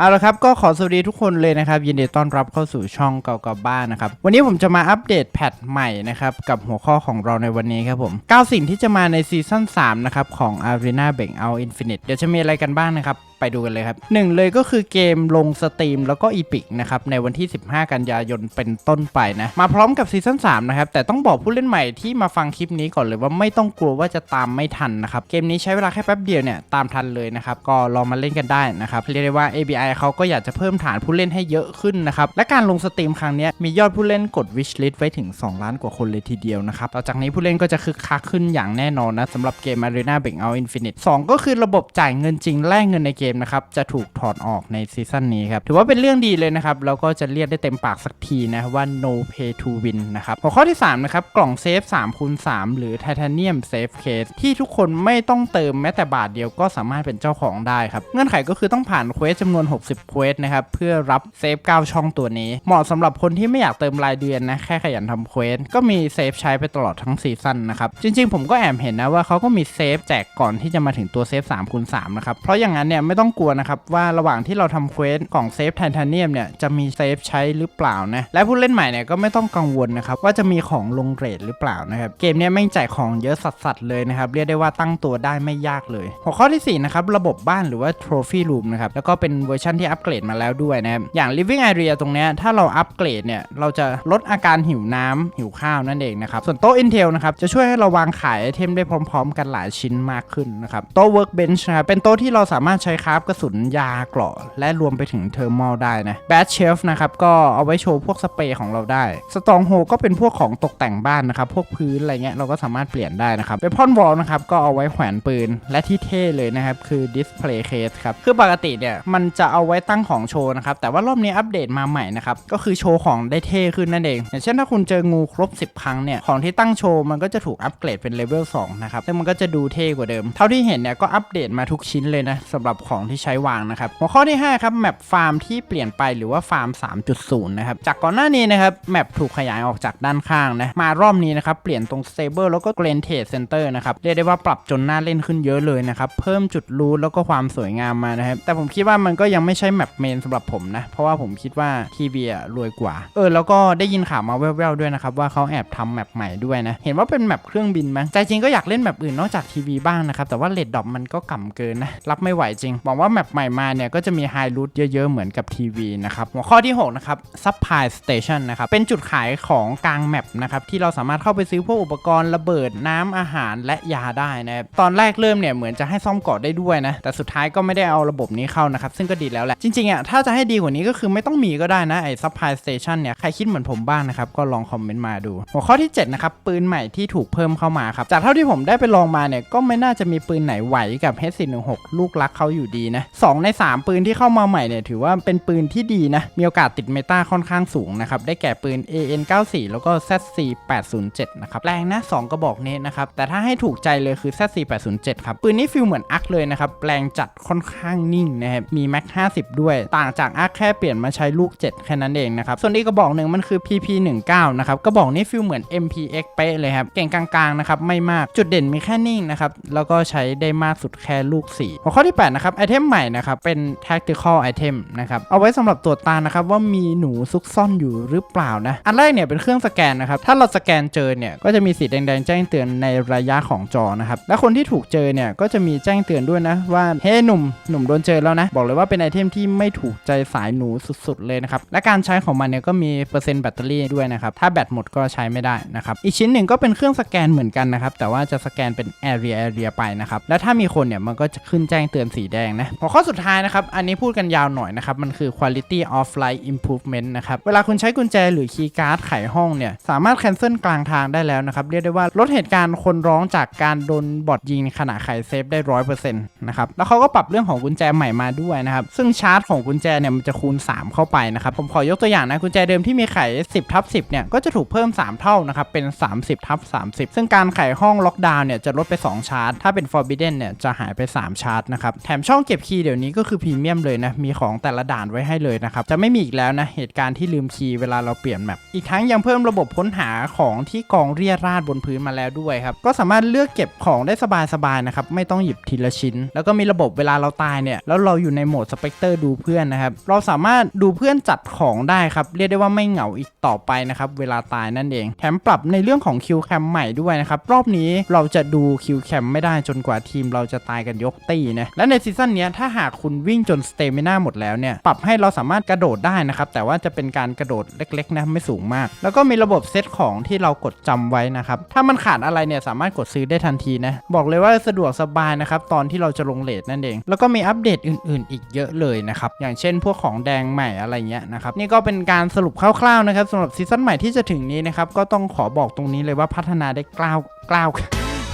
เอาละครับก็ขอสวัสดีทุกคนเลยนะครับ ยินดีต้อนรับเข้าสู่ช่องเก่าๆบ้านนะครับ วันนี้ผมจะมาอัปเดตแพทใหม่นะครับ กับหัวข้อของเราในวันนี้ครับผม 9 สิ่งที่จะมาในซีซั่น3นะครับของ Arena b a n k Out Infinite เดี๋ยวจะมีอะไรกันบ้างนะครับ ไปดูกันเลยครับหนึ่งเลยก็คือเกมลงสตรีมแล้วก็อีพิกนะครับในวันที่ 15 กันยายนเป็นต้นไปนะ มาพร้อมกับซีซั่น3นะครับแต่ต้องบอกผู้เล่นใหม่ที่มาฟังคลิปนี้ก่อนเลยว่าไม่ต้องกลัวว่าจะตามไม่ทันนะครับเกมนี้ใช้เวลาแค่แป๊บเดียวเนี่ยตามทันเลยนะครับก็ลองมาเล่นกันได้นะครับเรียกได้ว่า ABI เขาก็อยากจะเพิ่มฐานผู้เล่นให้เยอะขึ้นนะครับและการลงสตรีมครั้งนี้มียอดผู้เล่นกด wish list ไว้ถึง 2 ล้านกว่าคนเลยทีเดียวนะครับต่อจากนี้ผู้เล่นก็จะคึกคักขึ้นอย่างแน่นอนนะสำหรับเกม Arena b a n k Out Infinite 2 ก็คือระบบจ่ายเงินจริงแลกเงินในเกมนะครับจะถูกถอดออกในซีซั่นนี้ครับถือว่าเป็นเรื่องดีเลยนะครับแล้วก็จะเรียกได้เต็มปากสักทีนะว่า no pay to win นะครับหัวข้อที่3นะครับกล่องเซฟ3คูณ3หรือ Titanium Safe Case ที่ทุกคนไม่ต้องเติมแม้แต่บาทเดียวก็สามารถเป็นเจ้าของได้ครับเงื่อนไขก็คือต้องผ่านเควสจำนวน 60เควสนะครับเพื่อรับเซฟ9ช่องตัวนี้ เหมาะสำหรับคนที่ไม่อยากเติมรายเดือนนะแค่ขยันทำเควสก็มีเซฟใช้ไปตลอดทั้งซีซั่นนะครับจริงๆ ผมก็แอบเห็นนะว่าเขาก็มีเซฟแจกก่อนที่จะมาถึงตัวเซฟ3คูณ3นะครับเพราะอย่างนั้นเนี่ยไม่ต้องกลัวนะครับว่าระหว่างที่เราทำเควสของเซฟไทเทเนียมเนี่ยจะมีเซฟใช้หรือเปล่านะและผู้เล่นใหม่เนี่ยก็ไม่ต้องกังวลนะครับว่าจะมีของลงเรทหรือเปล่านะครับเกมเนี้ยไม่งแจกของเยอะสัสๆเลยนะครับเรียกได้ว่าตั้งตัวได้ไม่ยากเลยหัวข้อที่สี่นะครับระบบบ้านหรือว่า Trophy Room นะครับแล้วก็เป็นเวอร์ชันที่อัปเกรดมาแล้วด้วยนะครับอย่าง Living Area ตรงเนี้ยถ้าเราอัปเกรดเนี่ยเราจะลดอาการหิวน้ำหิวข้าวนั่นเองนะครับส่วนโต๊ะ Intel นะครับจะช่วยให้เราวางขายไอเทมได้พร้อม ๆ กันหลายชิ้นมากขึ้นนะครับโต๊ะ Workbench นะครับเป็นโต๊ะที่เราสามารถใช้คราฟกระสุนยาเกราะและรวมไปถึงเทอร์มอลได้นะ Bad Shelf นะครับก็เอาไว้โชว์พวกสเปรย์ของเราได้ Strong Hold ก็เป็นพวกของตกแต่งบ้านนะครับพวกพื้นอะไรเงี้ยเราก็สามารถเปลี่ยนได้นะครับ Weapon Wall นะครับก็เอาไว้แขวนปืนและที่เท่เลยนะครับคือ Display Case ครับคือปกติเนี่ยมันจะเอาไว้ตั้งของโชว์นะครับแต่ว่ารอบนี้อัปเดตมาใหม่นะครับก็คือโชว์ของได้เท่ขึ้นนั่นเองอย่างเช่นถ้าคุณเจองูครบ 10 ครั้งเนี่ยของที่ตั้งโชว์มันก็จะถูกอัปเกรดเป็นเลเวล2นะครับซึ่งมันก็จะดูเท่กว่าเดิม เท่าที่เห็นเนี่ยก็อัปเดตมาทุกชิ้นเลยนะสำหรับของที่ใช้วางนะครับหัวข้อที่ห้าครับแมปฟาร์มที่เปลี่ยนไปหรือว่าฟาร์ม 3.0 นะครับจากก่อนหน้านี้นะครับแมปถูกขยายออกจากด้านข้างนะมารอบนี้นะครับเปลี่ยนตรง Stable แล้วก็ g r a n t a d Center นะครับเรียกได้ว่าปรับจนน่าเล่นขึ้นเยอะเลยนะครับเพิ่มจุดรูทแล้วก็ความสวยงามมานะครับแต่ผมคิดว่ามันก็ยังไม่ใช่แมปเมนสำหรับผมนะเพราะว่าผมคิดว่าทีวีรวยกว่า เออแล้วก็ได้ยินข่าวมาแว่วๆด้วยนะครับว่าเขาแอบทำแมปใหม่ด้วยนะเห็นว่าเป็นแมปเครื่องบินมั้งใจจริงก็อยากเล่นแมปอื่นนอกจากทีวีบ้างนะครับแต่ว่าเลดดอปมันก็ก่ำเกินนะรับไม่ไหวจริงหวังว่าแมปใหม่มาเนี่ยก็จะมีไฮรูทเยอะ ๆ เหมือนกับทีวีนะครับหัวข้อที่หกนะครับ Supply Station นะครับ เป็นจุดขายของกลางแมปนะครับที่เราสามารถเข้าไปซื้อพวกอุปกรณ์ระเบิดน้ำอาหารและยาได้นะครับตอนแรกเริ่มเนี่ยเหมือนจะให้ซ่อมเกาะได้ด้วยนะแต่สุดท้ายก็ไม่ได้เอาระบบนี้เข้านะครับซึ่งก็ดีแล้วแหละจริงๆอะถ้าจะให้ดีกว่านี้ก็คือไม่ต้องมีก็ได้นะไอ้ Supply Station เนี่ยใครคิดเหมือนผมบ้างนะครับก็ลองคอมเมนต์มาดู หัวข้อที่7นะครับปืนใหม่ที่ถูกเพิ่มเข้ามาครับจากเท่าที่ผมได้ไปลองมาเนี่ยก็ไม่น่าจะมีปืนไหนไหวกับ H416 ลูกรักเขาอยู่ดีนะสองในสามปืนที่เข้ามาใหม่เนี่ยถือว่าเป็นปืนที่ดีนะ มีโอกาสติดเมตาค่อนข้างสูงนะครับ ได้แก่ปืน AN94 แล้วก็ ZC807 นะครับแรงนะ 2 กระบอกนี้นะครับ แต่ถ้าให้ถูกใจเลยคือ ZC807 ครับ ปืนนี้ฟิลเหมือนอักเลยนะครับ แรงจัดค่อนข้างนิ่งนะครับ มีแม็ก50 ด้วย ต่างจากอักแค่เปลี่ยนมาใช้ลูก 7 แค่นั้นเองนะครับ ส่วนอีกกระบอกหนึ่งมันคือ PP19 นะครับกระบอกนี้ฟิลเหมือน MPX เป๊ะเลยครับเก่งกลางๆนะครับไม่มากจุดเด่นมีแค่นิ่งนะครับแล้วก็ใช้ได้มากสุดแค่ลูก4หัวข้อที่8นะครับอเทมใหม่นะครับ เป็น tactical item นะครับ เอาไว้สำหรับตรวจตานะครับ ว่ามีหนูซุกซ่อนอยู่หรือเปล่านะ อันแรกเนี่ยเป็นเครื่องสแกนนะครับ ถ้าเราสแกนเจอเนี่ย ก็จะมีสีแดงๆแจ้งเตือนในระยะของจอนะครับ และคนที่ถูกเจอเนี่ย ก็จะมีแจ้งเตือนด้วยนะ ว่า เฮ้หนุ่ม หนุ่มโดนเจอแล้วนะ บอกเลยว่าเป็นไอเทมที่ไม่ถูกใจสายหนูสุดๆเลยนะครับ และการใช้ของมันเนี่ยก็มีเปอร์เซ็นต์แบตเตอรี่ด้วยนะครับ ถ้าแบตหมดก็ใช้ไม่ได้นะครับ อีกชิ้นหนึ่งก็เป็นเครื่องสแกนเหมือนกันนะครับ แต่ว่าจะสแกนเป็น area area ไปนะครับ และถ้ามีคนเนี่ยมันก็จะขึ้นแจ้งเตือนสีแดงนะหัวข้อสุดท้ายนะครับ อันนี้พูดกันยาวหน่อยนะครับ มันคือ quality of life improvement นะครับ เวลาคุณใช้กุญแจหรือคีย์การ์ดไขห้องเนี่ย สามารถ cancel กลางทางได้แล้วนะครับ เรียกได้ว่าลดเหตุการณ์คนร้องจากการโดนบอทยิงขณะไขเซฟได้ร้อยเปอร์เซ็นต์นะครับ แล้วเขาก็ปรับเรื่องของกุญแจใหม่มาด้วยนะครับ ซึ่งชาร์จของกุญแจเนี่ยมันจะคูณ 3 เข้าไปนะครับ ผมขอยกตัวอย่างนะกุญแจเดิมที่มีไข 10ทับ10เนี่ยก็จะถูกเพิ่ม 3 เท่านะครับเป็น 30ทับ30 ซึ่งการไขห้องล็อกดาวน์เนี่ยจะลดไป 2 ชาร์จ ถ้าเป็น forbidden เนี่ยจะหายไป 3 ชาร์จนะครับแถมช่ององเก็บคีย์เดี๋ยวนี้ก็คือพรีเมียมเลยนะ มีของแต่ละด่านไว้ให้เลยนะครับ จะไม่มีอีกแล้วนะ เหตุการณ์ที่ลืมคีย์เวลาเราเปลี่ยนแมปอีกทั้งยังเพิ่มระบบค้นหาของที่กองเรียราดบนพื้นมาแล้วด้วยครับ ก็สามารถเลือกเก็บของได้สบายๆนะครับ ไม่ต้องหยิบทีละชิ้น แล้วก็มีระบบเวลาเราตายเนี่ย แล้วเราอยู่ในโหมดสเปกเตอร์ดูเพื่อนนะครับ เราสามารถดูเพื่อนจัดของได้ครับ เรียกได้ว่าไม่เหงาอีกต่อไปนะครับ เวลาตายนั่นเอง แถมปรับในเรื่องของคิวแคมใหม่ด้วยนะครับ รอบนี้เราจะดูคิวแคมไม่ได้จนกว่าทีมเราจะตายกันยกตีนะ และในซีซั่นเนี้ยถ้าหากคุณวิ่งจนสเตมิน่าหมดแล้วเนี่ยปรับให้เราสามารถกระโดดได้นะครับแต่ว่าจะเป็นการกระโดดเล็กๆนะไม่สูงมาก แล้วก็มีระบบเซตของที่เรากดจำไว้นะครับถ้ามันขาดอะไรเนี่ยสามารถกดซื้อได้ทันทีนะบอกเลยว่าสะดวกสบายนะครับตอนที่เราจะลงเลทนั่นเอง แล้วก็มีอัปเดตอื่น ๆ อีกเยอะเลยนะครับอย่างเช่นพวกของแดงใหม่อะไรเงี้ยนะครับนี่ก็เป็นการสรุปคร่าวๆนะครับสำหรับซีซั่นใหม่ที่จะถึงนี้นะครับก็ต้องขอบอกตรงนี้เลยว่าพัฒนาได้กล้าวกล้าว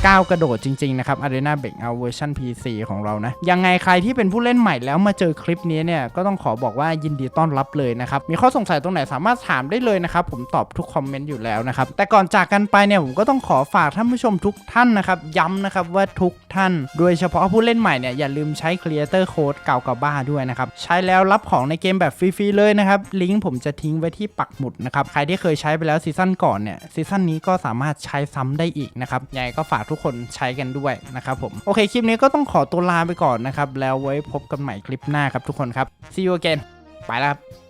ก้าวกระโดดจริงๆนะครับ Arena b r e a k o u t เวอร์ชัน PC ของเรานะ ยังไงใครที่เป็นผู้เล่นใหม่แล้วมาเจอคลิปนี้เนี่ย ก็ต้องขอบอกว่ายินดีต้อนรับเลยนะครับ มีข้อสงสัยตรงไหนสามารถถามได้เลยนะครับ ผมตอบทุกคอมเมนต์อยู่แล้วนะครับ แต่ก่อนจากกันไปเนี่ย ผมก็ต้องขอฝากท่านผู้ชมทุกท่านนะครับ ย้ำนะครับว่าทุกท่าน โดยเฉพาะผู้เล่นใหม่เนี่ยอย่าลืมใช้ Creator Code เก่ากับบ้าด้วยนะครับใช้แล้วรับของในเกมแบบฟรีๆเลยนะครับลิงก์ผมจะทิ้งไว้ที่ปักหมุดนะครับใครที่เคยใช้ไปแล้วซีซั่นก่อนเนี่ยซีซั่นนี้ก็สามารถใช้ซ้ำได้อีกนะครับยังไงก็ฝากทุกคนใช้กันด้วยนะครับผมโอเคคลิปนี้ก็ต้องขอตัวลาไปก่อนนะครับแล้วไว้พบกันใหม่คลิปหน้าครับทุกคนครับ see you again ไปแล้วครับ